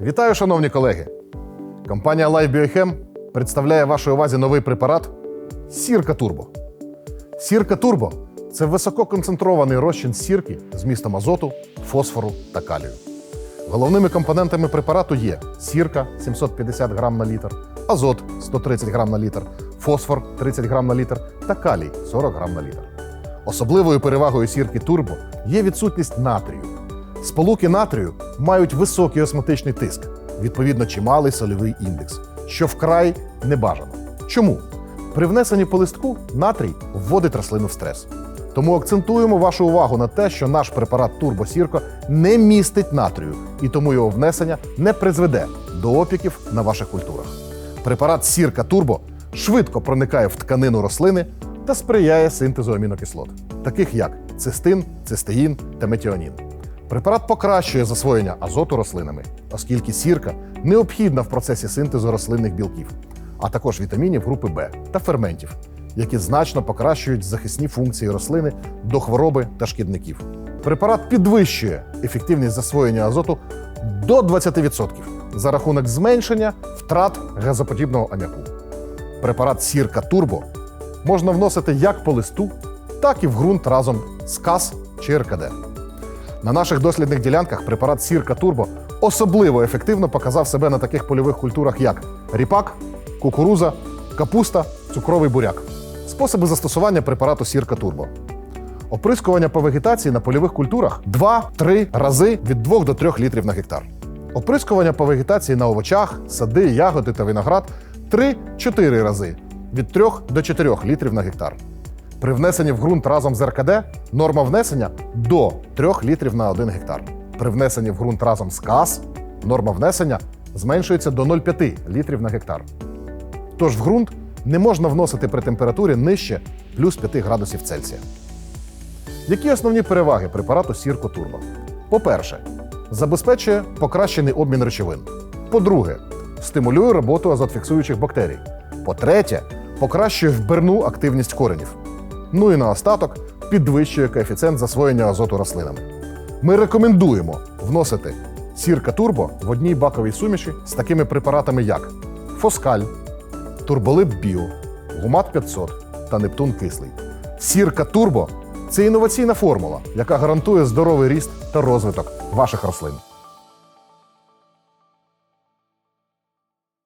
Вітаю, шановні колеги! Компанія Life Biochem представляє вашій увазі новий препарат Сірка Турбо. Сірка Турбо це висококонцентрований розчин сірки з містом азоту, фосфору та калію. Головними компонентами препарату є сірка 750 грам на літр, азот 130 грам на літр, фосфор 30 грам на літр та калій 40 грам на літр. Особливою перевагою сірки турбо є відсутність натрію. Сполуки натрію мають високий осмотичний тиск, відповідно чималий сольовий індекс, що вкрай небажано. Чому? При внесенні по листку натрій вводить рослину в стрес. Тому акцентуємо вашу увагу на те, що наш препарат Турбосірко не містить натрію, і тому його внесення не призведе до опіків на ваших культурах. Препарат Сірка Турбо швидко проникає в тканину рослини та сприяє синтезу амінокислот, таких як цистин, цистеїн та метіонін. Препарат покращує засвоєння азоту рослинами, оскільки сірка необхідна в процесі синтезу рослинних білків, а також вітамінів групи Б та ферментів, які значно покращують захисні функції рослини до хвороби та шкідників. Препарат підвищує ефективність засвоєння азоту до 20% за рахунок зменшення втрат газоподібного аміаку. Препарат Сірка Турбо можна вносити як по листу, так і в ґрунт разом з КАС чи РКД. На наших дослідних ділянках препарат Сірка Турбо особливо ефективно показав себе на таких польових культурах, як ріпак, кукуруза, капуста, цукровий буряк. Способи застосування препарату Сірка Турбо. Оприскування по вегетації на польових культурах 2-3 рази від 2 до 3 літрів на гектар. Оприскування по вегетації на овочах, сади, ягоди та виноград 3-4 рази від 3 до 4 літрів на гектар. При внесенні в ґрунт разом з РКД норма внесення до 3 літрів на 1 гектар. При внесенні в ґрунт разом з КАС норма внесення зменшується до 0,5 літрів на гектар. Тож в ґрунт не можна вносити при температурі нижче плюс 5 градусів Цельсія. Які основні переваги препарату Сірко Турбо? По-перше, забезпечує покращений обмін речовин. По-друге, стимулює роботу азотфіксуючих бактерій. По-третє, покращує вбирну активність коренів. Ну і наостаток підвищує коефіцієнт засвоєння азоту рослинами. Ми рекомендуємо вносити сірка турбо в одній баковій суміші з такими препаратами, як Фоскаль, Турболип Біо, Гумат 500 та Нептун Кислий. Сірка Турбо це інноваційна формула, яка гарантує здоровий ріст та розвиток ваших рослин.